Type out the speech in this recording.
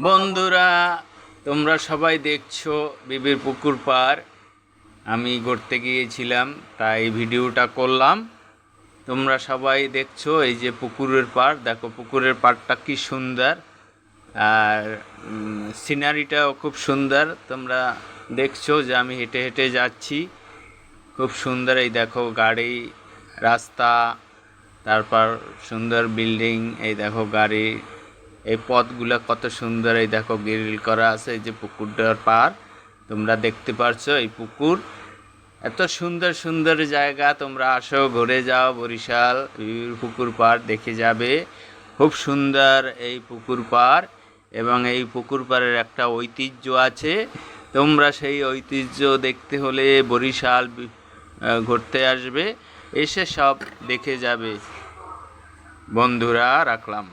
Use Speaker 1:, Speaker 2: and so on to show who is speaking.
Speaker 1: বন্ধুরা, তোমরা সবাই দেখছ বিবির পুকুর পার। আমি ঘুরতে গিয়েছিলাম, তাই ভিডিওটা করলাম। তোমরা সবাই দেখছ এই যে পুকুরের পার। দেখো, পুকুরের পাড়টা কি সুন্দর। আর সিনারিটাও খুব সুন্দর। তোমরা দেখছ যে আমি হেঁটে হেঁটে যাচ্ছি। খুব সুন্দর এই দেখো গাড়ি, রাস্তা, তারপর সুন্দর বিল্ডিং, এই দেখো গাড়ি। এই পথগুলো কত সুন্দর, এই দেখো গ্রিল করা আছে, এই যে পুকুরটার পার। তোমরা দেখতে পারছ এই পুকুর। এত সুন্দর সুন্দর জায়গা, তোমরা আসো, ঘুরে যাও, বরিশাল পুকুর পার দেখে যাবে। খুব সুন্দর এই পুকুর পার এবং এই পুকুর পাড়ের একটা ঐতিহ্য আছে। তোমরা সেই ঐতিহ্য দেখতে হলে বরিশাল ঘুরতে আসবে, এসে সব দেখে যাবে। বন্ধুরা, রাখলাম।